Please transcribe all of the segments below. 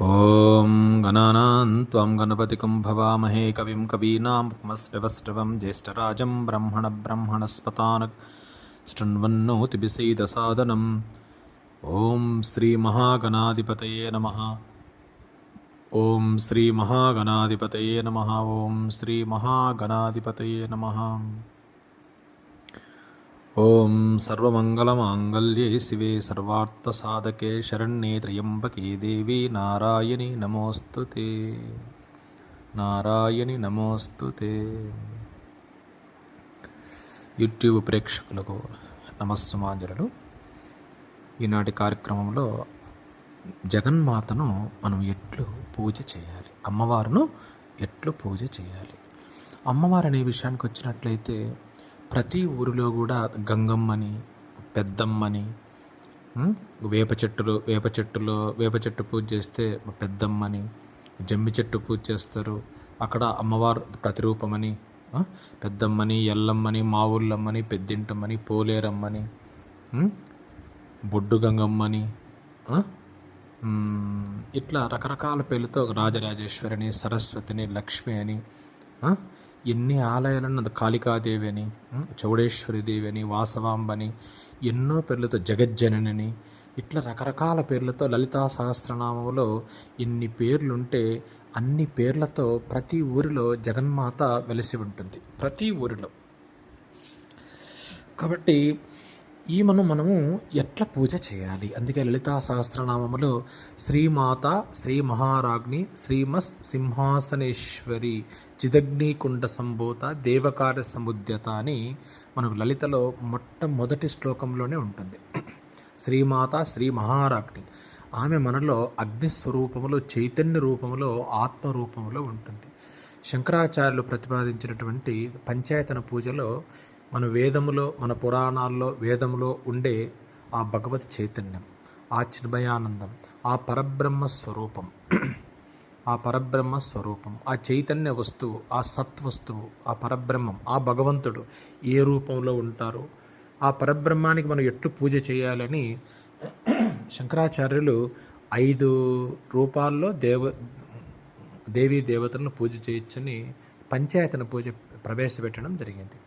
ॐ गणानां त्वं गणपतिकं भवामहे कविं कवीनामुपमश्रवस्रवं ज्येष्ठराजं ब्रह्मणब्रह्मणस्पतान् शृण्वन्नोतिभिसीदसादनम् ॐ श्रीमहागणाधिपतये नमः। ॐ श्रीमहागणाधिपतये नमः। ॐ श्रीमहागणाधिपतये नमः ఓం సర్వమంగళమాంగళ్యే శివే సర్వార్థసాధకే శరణ్యే త్రయంబకే దేవి నారాయణి నమోస్తుతే. నారాయణి నమోస్తుతే. యూట్యూబ్ ప్రేక్షకులకు నమస్సుమాంజనులు. ఈనాటి కార్యక్రమంలో జగన్మాతను మనం ఎట్లు పూజ చేయాలి? అమ్మవారును ఎట్లు పూజ చేయాలి? అమ్మవారు అనే విషయానికి వచ్చినట్లయితే ప్రతి ఊరిలో కూడా గంగమ్మని పెద్దమ్మని వేప చెట్టులో వేప చెట్టులో వేప చెట్టు పూజ చేస్తే పెద్దమ్మని జమ్మి చెట్టు పూజ చేస్తారు. అక్కడ అమ్మవారు ప్రతిరూపమని పెద్దమ్మని ఎల్లమ్మని మావుళ్ళమ్మని పెద్దింటమ్మని పోలేరమ్మని బొడ్డు గంగమ్మని ఇట్లా రకరకాల పేర్లతో రాజరాజేశ్వరిని సరస్వతిని లక్ష్మి అని ఎన్ని ఆలయాలను అది కాళికాదేవి అని చౌడేశ్వరి దేవి అని వాసవాంబని ఎన్నో పేర్లతో జగజ్జనని ఇట్లా రకరకాల పేర్లతో లలితా సహస్రనామంలో ఎన్ని పేర్లుంటే అన్ని పేర్లతో ప్రతి ఊరిలో జగన్మాత వెలిసి ఉంటుంది. ప్రతి ఊరిలో. కాబట్టి ఈమెను మనము ఎట్లా పూజ చేయాలి? అందుకే లలితా సహస్రనామములో శ్రీమాత శ్రీ మహారాజ్ని శ్రీమస్ సింహాసనేశ్వరి చిదగ్నికుండ సంభూత దేవకార్య సముద్యత అని మనకు లలితలో మొట్టమొదటి శ్లోకంలోనే ఉంటుంది. శ్రీమాత శ్రీ మహారాజ్ని ఆమె మనలో అగ్నిస్వరూపములో చైతన్య రూపములో ఆత్మ రూపములో ఉంటుంది. శంకరాచార్యులు ప్రతిపాదించినటువంటి పంచాయతన పూజలో మన వేదములో మన పురాణాల్లో వేదములో ఉండే ఆ భగవత్ చైతన్యం ఆ చిన్మయానందం ఆ పరబ్రహ్మ స్వరూపం. ఆ పరబ్రహ్మ స్వరూపం ఆ చైతన్య వస్తువు ఆ సత్వస్తువు ఆ పరబ్రహ్మం ఆ భగవంతుడు ఏ రూపంలో ఉంటారో ఆ పరబ్రహ్మానికి మనం ఎట్లు పూజ చేయాలని శంకరాచార్యులు ఐదు రూపాల్లో దేవ దేవీ దేవతలను పూజ చేయొచ్చని పంచాయతన పూజ ప్రవేశపెట్టడం జరిగింది.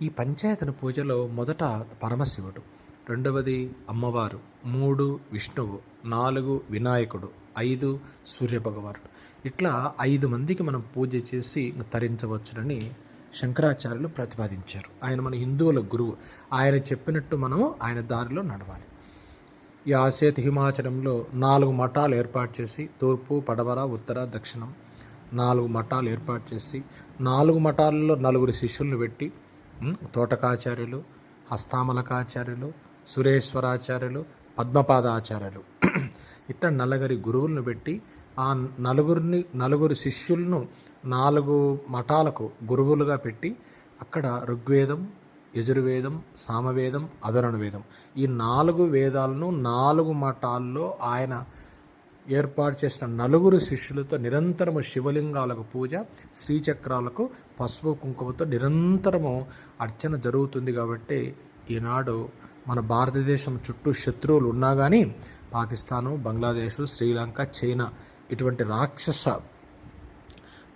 ఈ పంచాయతన పూజలో మొదట పరమశివుడు రెండవది అమ్మవారు మూడు విష్ణువు నాలుగు వినాయకుడు ఐదు సూర్యభగవానుడు. ఇట్లా ఐదు మందికి మనం పూజ చేసి తరించవచ్చునని శంకరాచార్యులు ప్రతిపాదించారు. ఆయన మన హిందువుల గురువు. ఆయన చెప్పినట్టు మనము ఆయన దారిలో నడవాలి. ఈ ఆసేతి హిమాచలంలో నాలుగు మఠాలు ఏర్పాటు చేసి తూర్పు పడవర ఉత్తర దక్షిణం నాలుగు మఠాలు ఏర్పాటు చేసి నాలుగు మఠాలలో నలుగురు శిష్యులను పెట్టి తోటకాచార్యులు హస్తామలకాచార్యులు సురేశ్వరాచార్యులు పద్మపాదాచార్యులు. ఇట్లా నలుగురి గురువులను పెట్టి ఆ నలుగురిని నలుగురు శిష్యులను నాలుగు మఠాలకు గురువులుగా పెట్టి అక్కడ ఋగ్వేదం యజుర్వేదం సామవేదం అధర్వణ వేదం ఈ నాలుగు వేదాలను నాలుగు మఠాల్లో ఆయన ఏర్పాటు చేసిన నలుగురు శిష్యులతో నిరంతరము శివలింగాలకు పూజ శ్రీచక్రాలకు పసుపు కుంకుమతో నిరంతరము అర్చన జరుగుతుంది కాబట్టి ఈనాడు మన భారతదేశం చుట్టూ శత్రువులు ఉన్నా కానీ పాకిస్తాను బంగ్లాదేశ్ శ్రీలంక చైనా ఇటువంటి రాక్షస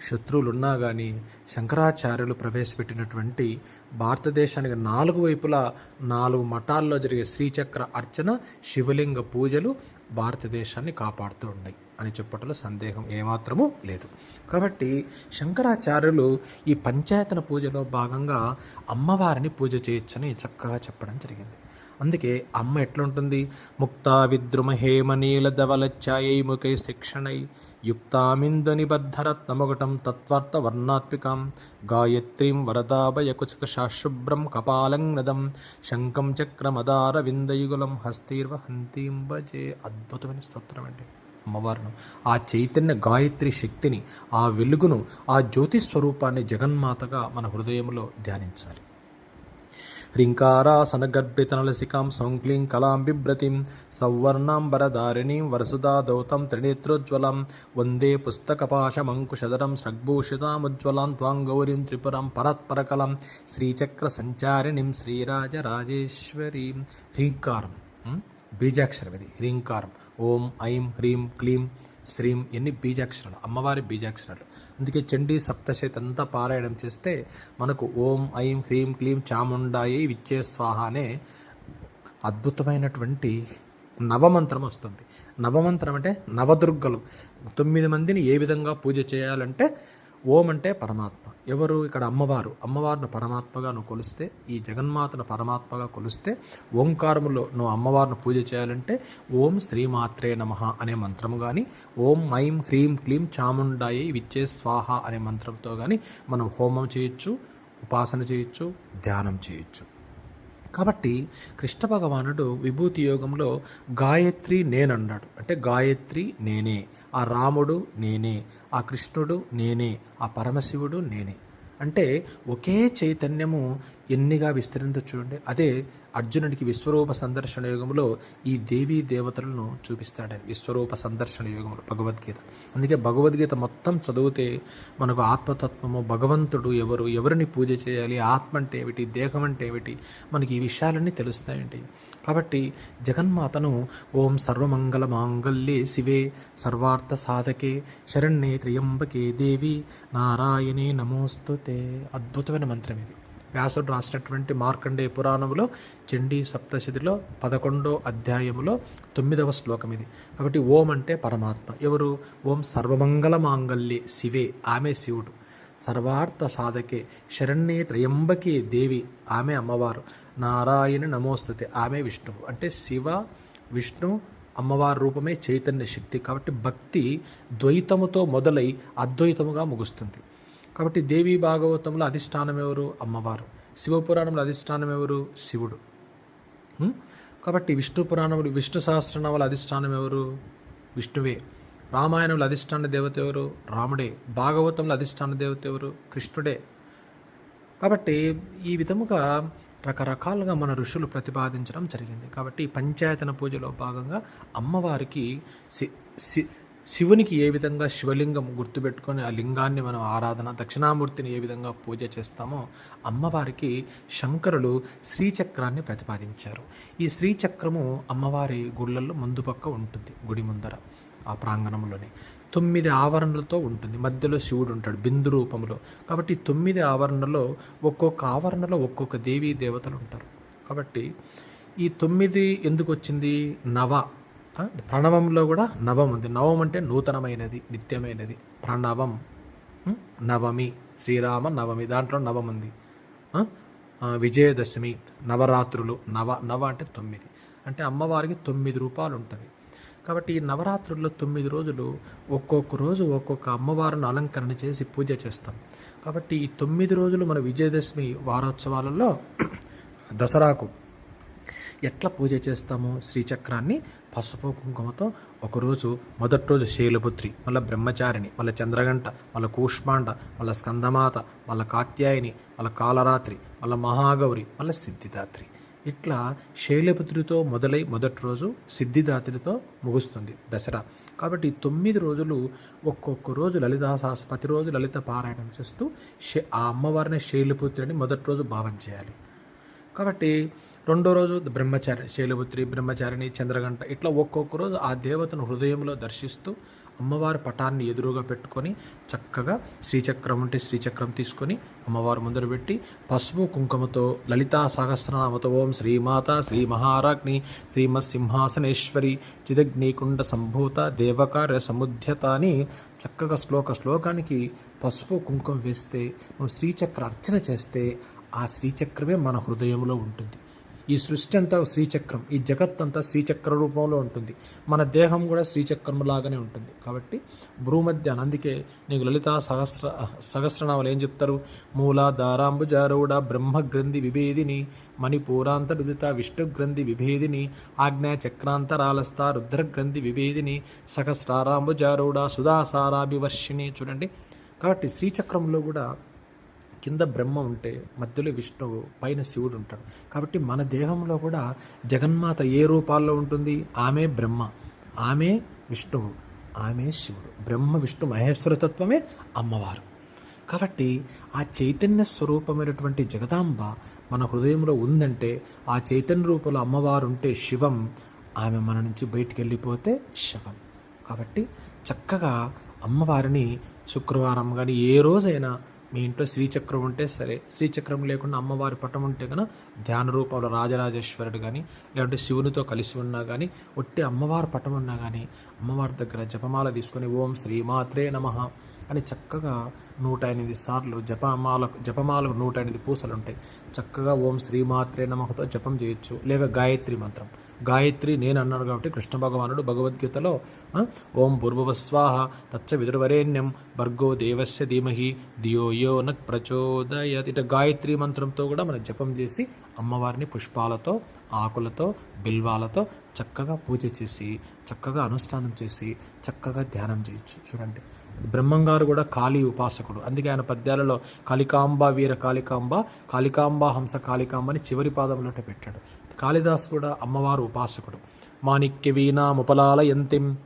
శత్రువులున్నా కానీ శంకరాచార్యులు ప్రవేశపెట్టినటువంటి భారతదేశానికి నాలుగు వైపులా నాలుగు మఠాల్లో జరిగే శ్రీచక్ర అర్చన శివలింగ పూజలు భారతదేశాన్ని కాపాడుతూ ఉన్నాయి అని చెప్పటంలో సందేహం ఏమాత్రము లేదు. కాబట్టి శంకరాచార్యులు ఈ పంచాయతన పూజలో భాగంగా అమ్మవారిని పూజ చేయొచ్చని చక్కగా చెప్పడం జరిగింది. అందుకే అమ్మ ఎట్లుంటుంది? ముక్తా విద్రుమ హేమనీల నీల ముఖై శిక్షణై. యుక్తామిందు నిబద్ధరత్నముగటం తత్వార్థ వర్ణాత్మికాం. గాయత్రీం వరదాభయ కుచక శాశుభ్రం కపాలంగ్నదం శంఖం చక్రమదార విందయుగులం హస్తీర్వ హంతీం భజే. అద్భుతమైన స్తోత్రం అండి. అమ్మవారును ఆ చైతన్య గాయత్రి శక్తిని ఆ వెలుగును ఆ జ్యోతి స్వరూపాన్ని జగన్మాతగా మన హృదయంలో ధ్యానించాలి. హ్రీంకారాసనగర్భితనలసికాం సౌంక్లీం కలాం బిభ్రతిం సౌవర్ణాంబరధారిణీం వరసుదాదౌతం త్రినేత్రోజ్వలం వందే పుస్తకపాశమంకుశదరం స్రగ్భూషితాముజ్వలాం త్వాం గౌరీం త్రిపురం పరత్పరకలం శ్రీచక్ర సంచారిణిం శ్రీరాజరాజేశ్వరీం హ్రీంకారం ఉం? హ్రీంకారం ఓం ఐం హ్రీం క్లీం శ్రీం ఎన్ని బీజాక్షరాలు అమ్మవారి బీజాక్షరాలు. అందుకే చండీ సప్తశతి అంతా పారాయణం చేస్తే మనకు ఓం ఐం హ్రీం క్లీం చాముండాయి విచ్చే స్వాహ అనే అద్భుతమైనటువంటి నవమంత్రం వస్తుంది. నవమంత్రం అంటే నవదుర్గలు. తొమ్మిది మందిని ఏ విధంగా పూజ చేయాలంటే ఓం అంటే పరమాత్మ. ఎవరు ఇక్కడ అమ్మవారు? అమ్మవారిని పరమాత్మగా నువ్వు కొలిస్తే ఈ జగన్మాతను పరమాత్మగా కొలిస్తే ఓంకారములో నువ్వు అమ్మవారిని పూజ చేయాలంటే ఓం శ్రీమాత్రే నమ అనే మంత్రము కానీ ఓం మైం హ్రీం క్లీం చాముండాయి విచ్చే స్వాహ అనే మంత్రంతో కానీ మనం హోమం చేయొచ్చు ఉపాసన చేయొచ్చు ధ్యానం చేయొచ్చు. కాబట్టి కృష్ణ భగవానుడు విభూతి యోగంలో గాయత్రి నేనన్నాడు. అంటే గాయత్రి నేనే ఆ రాముడు నేనే ఆ కృష్ణుడు నేనే ఆ పరమశివుడు నేనే. అంటే ఒకే చైతన్యము ఎన్నిగా విస్తరించ చూడండి. అదే అర్జునుడికి విశ్వరూప సందర్శన యోగంలో ఈ దేవీ దేవతలను చూపిస్తాడని విశ్వరూప సందర్శన యోగంలో భగవద్గీత. అందుకే భగవద్గీత మొత్తం చదివితే మనకు ఆత్మతత్వము భగవంతుడు ఎవరు ఎవరిని పూజ చేయాలి ఆత్మ అంటే ఏమిటి దేహం అంటే ఏమిటి మనకి ఈ విషయాలన్నీ తెలుస్తాయండి. కాబట్టి జగన్మాతను ఓం సర్వమంగళ మాంగళ్యే శివే సర్వార్థ సాధకే శరణ్యే త్రియంబకే దేవి నారాయణే నమోస్తుతే. అద్భుతమైన మంత్రం ఇది. వ్యాసుడు రాసినటువంటి మార్కండేయ పురాణంలో చండీ సప్తశతిలో పదకొండో అధ్యాయములో తొమ్మిదవ శ్లోకం ఇది. కాబట్టి ఓం అంటే పరమాత్మ. ఎవరు? ఓం సర్వమంగళ మాంగల్యే శివే ఆమె శివుడు. సర్వార్థ సాధకే శరణ్యే త్రయంబకే దేవి ఆమె అమ్మవారు. నారాయణ నమోస్తుతే ఆమె విష్ణువు. అంటే శివ విష్ణు అమ్మవారి రూపమే చైతన్య శక్తి. కాబట్టి భక్తి ద్వైతముతో మొదలై అద్వైతముగా ముగుస్తుంది. కాబట్టి దేవి భాగవతంలో అధిష్టానం ఎవరు? అమ్మవారు. శివపురాణంలో అధిష్టానం ఎవరు? శివుడు. కాబట్టి విష్ణు పురాణములు విష్ణు సహస్రనామాల అధిష్టానం ఎవరు? విష్ణువే. రామాయణంలో అధిష్టాన దేవత ఎవరు? రాముడే. భాగవతంలో అధిష్టాన దేవత ఎవరు? కృష్ణుడే. కాబట్టి ఈ విధముగా రకరకాలుగా మన ఋషులు ప్రతిపాదించడం జరిగింది. కాబట్టి ఈ పంచాయతన పూజలో భాగంగా అమ్మవారికి సి శివునికి ఏ విధంగా శివలింగం గుర్తుపెట్టుకొని ఆ లింగాన్ని మనం ఆరాధన దక్షిణామూర్తిని ఏ విధంగా పూజ చేస్తామో అమ్మవారికి శంకరులు శ్రీచక్రాన్ని ప్రతిపాదించారు. ఈ శ్రీచక్రము అమ్మవారి గుళ్ళల్లో ముందు పక్క ఉంటుంది గుడి ముందర ఆ ప్రాంగణంలోనే. తొమ్మిది ఆవరణలతో ఉంటుంది. మధ్యలో శివుడు ఉంటాడు బిందు రూపంలో. కాబట్టి తొమ్మిది ఆవరణలో ఒక్కొక్క ఆవరణలో ఒక్కొక్క దేవీ దేవతలు ఉంటారు. కాబట్టి ఈ తొమ్మిది ఎందుకు వచ్చింది? నవ ప్రణవంలో కూడా నవం ఉంది. నవం అంటే నూతనమైనది నిత్యమైనది. ప్రణవం నవమి శ్రీరామ నవమి దాంట్లో నవం ఉంది. విజయదశమి నవరాత్రులు నవ నవ అంటే తొమ్మిది. అంటే అమ్మవారికి తొమ్మిది రూపాలు ఉంటుంది కాబట్టి ఈ నవరాత్రుల్లో తొమ్మిది రోజులు ఒక్కొక్క రోజు ఒక్కొక్క అమ్మవారిని అలంకరణ చేసి పూజ చేస్తాం. కాబట్టి ఈ తొమ్మిది రోజులు మన విజయదశమి వారోత్సవాలలో దసరాకు ఎట్లా పూజ చేస్తామో శ్రీచక్రాన్ని పసుపు కుంకుమతో ఒకరోజు మొదటి రోజు శైలపుత్రి మళ్ళీ బ్రహ్మచారిణి మళ్ళీ చంద్రగంట మళ్ళీ కూష్మాండ మళ్ళీ స్కందమాత మళ్ళీ కాత్యాయని మళ్ళీ కాలరాత్రి మళ్ళీ మహాగౌరి మళ్ళీ సిద్ధిదాత్రి. ఇట్లా శైలపుత్రితో మొదలై మొదటి రోజు సిద్ధిదాత్రితో ముగుస్తుంది దసరా. కాబట్టి తొమ్మిది రోజులు ఒక్కొక్క రోజు లలితా ప్రతిరోజు లలిత పారాయణం చేస్తూ ఆ అమ్మవారిని శైలపుత్రి అని మొదటి రోజు భావం చేయాలి. కాబట్టి రెండో రోజు బ్రహ్మచారి శైలపుత్రి బ్రహ్మచారిణి చంద్రగంట ఇట్లా ఒక్కొక్క రోజు ఆ దేవతను హృదయంలో దర్శిస్తూ అమ్మవారి పటాన్ని ఎదురుగా పెట్టుకొని చక్కగా శ్రీచక్రం ఉంటే శ్రీచక్రం తీసుకొని అమ్మవారు ముందర పెట్టి పసుపు కుంకుమతో లలితా సహస్రనామతో ఓం శ్రీమాత శ్రీ మహారాజ్ని శ్రీమత్ సింహాసనేశ్వరి చిదగ్నికుండ సంభూత దేవకార్య సముద్యత అని చక్కగా శ్లోక శ్లోకానికి పసుపు కుంకుమ వేస్తే నువ్వు శ్రీచక్ర అర్చన చేస్తే ఆ శ్రీచక్రమే మన హృదయంలో ఉంటుంది. ఈ సృష్టి అంతా శ్రీచక్రం ఈ జగత్ అంతా శ్రీచక్ర రూపంలో ఉంటుంది. మన దేహం కూడా శ్రీచక్రం లాగానే ఉంటుంది. కాబట్టి భూమధ్య అందుకే నీకు లలిత సహస్ర సహస్రనామాలు ఏం చెప్తారు? మూల దారాంబుజారూఢ బ్రహ్మగ్రంథి విభేదిని మణిపూరాంతరుదిత విష్ణుగ్రంథి విభేదిని ఆజ్ఞా చక్రాంతరాలస్థ రుద్రగ్రంథి విభేదిని సహస్రారాంబుజారూఢ సుధాసారాభివర్షిణి. చూడండి. కాబట్టి శ్రీచక్రంలో కూడా కింద బ్రహ్మ ఉంటే మధ్యలో విష్ణువు పైన శివుడు ఉంటాడు. కాబట్టి మన దేహంలో కూడా జగన్మాత ఏ రూపాల్లో ఉంటుంది? ఆమె బ్రహ్మ ఆమె విష్ణువు ఆమె శివుడు. బ్రహ్మ విష్ణు మహేశ్వర తత్వమే అమ్మవారు. కాబట్టి ఆ చైతన్య స్వరూపమైనటువంటి జగదాంబ మన హృదయంలో ఉందంటే ఆ చైతన్య రూపంలో అమ్మవారు ఉంటే శివం ఆమె మన నుంచి బయటికి వెళ్ళిపోతే శవం. కాబట్టి చక్కగా అమ్మవారిని శుక్రవారం కానీ ఏ రోజైనా మీ ఇంట్లో శ్రీచక్రం ఉంటే సరే శ్రీచక్రం లేకుండా అమ్మవారి పటం ఉంటే కనుక ధ్యాన రూపంలో రాజరాజేశ్వరుడు కానీ లేదంటే శివునితో కలిసి ఉన్నా కానీ ఒట్టి అమ్మవారి పటం ఉన్నా కానీ అమ్మవారి దగ్గర జపమాల తీసుకొని ఓం శ్రీమాత్రే నమః అని చక్కగా నూట ఎనిమిది సార్లు జపమాలకు జపమాలకు నూట ఎనిమిది పూసలు ఉంటాయి. చక్కగా ఓం శ్రీమాత్రే నమహతో జపం చేయొచ్చు. లేక గాయత్రి మంత్రం. గాయత్రి నేను అన్నాడు కాబట్టి కృష్ణ భగవానుడు భగవద్గీతలో ఓం పూర్వవస్వాహ తచ్చ విదుర్వరేణ్యం భర్గో దేవస్య ధీమహి దియోయో నక్ ప్రచోదయత్ ఇట గాయత్రి మంత్రంతో కూడా మనం జపం చేసి అమ్మవారిని పుష్పాలతో ఆకులతో బిల్వాలతో చక్కగా పూజ చేసి చక్కగా అనుష్ఠానం చేసి చక్కగా ధ్యానం చేయొచ్చు. చూడండి. బ్రహ్మంగారు కూడా కాళీ ఉపాసకుడు. అందుకే ఆయన పద్యాలలో కాళికాంబ వీర కాళికాంబ కాళికాంబ హంస కాళికాంబ అని చివరి పాదంలోట పెట్టాడు. కాళిదాస్ కూడా అమ్మవారు ఉపాసకుడు. మాణిక్య వీణాముపలాలయంతిం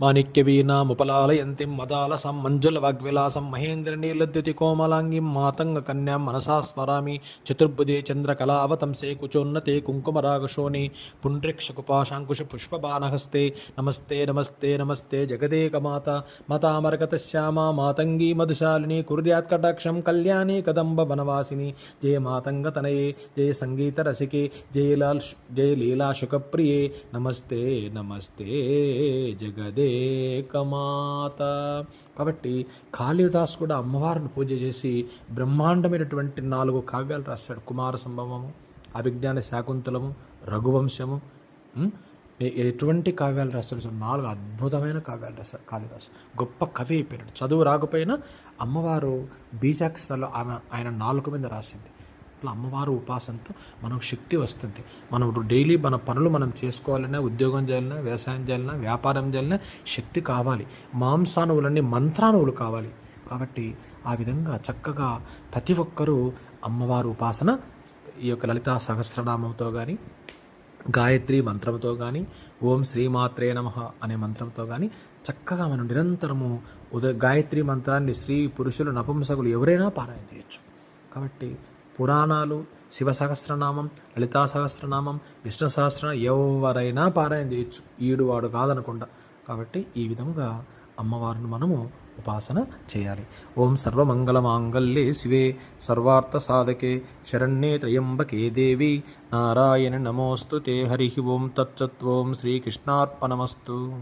మాణిక్యవీణాముపలాలయంతిం మదాలసం మంజుల వాగ్విలాసం మహేంద్ర నీలద్యుతి కోమలాంగిం మాతంగ కన్యాం మనసా స్మరామి చతుర్భుజే చంద్రకళావతంసే కుచోన్నతే కుంకుమరాగశోని పుండ్రిక్షకుపాశాంకుశ పుష్పబాణహస్తే నమస్తే నమస్తే నమస్తే జగదేకమాత మతామరగతశ్యామా మాతంగీ మధుశాలిని కుర్యాత్ కటాక్షం కళ్యాణి కదంబ వనవాసిని జయ మాతంగ తనయే జయ సంగీత రసికే జయ లాల్ జయ లీలా శుకప్రియే నమస్తే నమస్తే ఏకమాత కాబట్టి కాళిదాస్ కూడా అమ్మవారిని పూజ చేసి బ్రహ్మాండమైనటువంటి నాలుగు కావ్యాలు రాశాడు. కుమార సంభవము అభిజ్ఞాన శాకుంతలము రఘువంశము. ఎటువంటి కావ్యాలు రాస్తాడు చూడండి, నాలుగు అద్భుతమైన కావ్యాలు రాశాడు కాళిదాస్. గొప్ప కవి అయిపోయినాడు. చదువు రాకపోయినా అమ్మవారు బీజాక్షరాలు ఆమె ఆయన నాలుగు మీద రాసింది. అట్లా అమ్మవారు ఉపాసనతో మనకు శక్తి వస్తుంది. మనం డైలీ మన పనులు మనం చేసుకోవాలన్నా ఉద్యోగం చేయాలన్నా వ్యవసాయం చేయాలన్నా వ్యాపారం చేయాలన్నా శక్తి కావాలి. మాంసాణువులన్నీ మంత్రాణువులు కావాలి. కాబట్టి ఆ విధంగా చక్కగా ప్రతి ఒక్కరూ అమ్మవారు ఉపాసన ఈ యొక్క లలితా సహస్రనామంతో కానీ గాయత్రి మంత్రంతో కానీ ఓం శ్రీమాత్రే నమ అనే మంత్రంతో కానీ చక్కగా మనం నిరంతరము ఉదయ గాయత్రి మంత్రాన్ని స్త్రీ పురుషులు నపుంసకులు ఎవరైనా పారాయణ చేయొచ్చు. కాబట్టి పురాణాలు శివ సహస్రనామం లలితా సహస్రనామం విష్ణు సహస్రం ఎవరైనా పారాయణ చేయొచ్చు. ఈడు వాడు కాదనకుండా. కాబట్టి ఈ విధముగా అమ్మవారిని మనము ఉపాసన చేయాలి. ఓం సర్వమంగళమాంగళ్యే శివే సర్వార్థ సాధకే శరణ్యే త్రయంబకే దేవి నారాయణ నమోస్తు తే హరి ఓం తచ్చత్వం శ్రీకృష్ణార్పణమస్తు.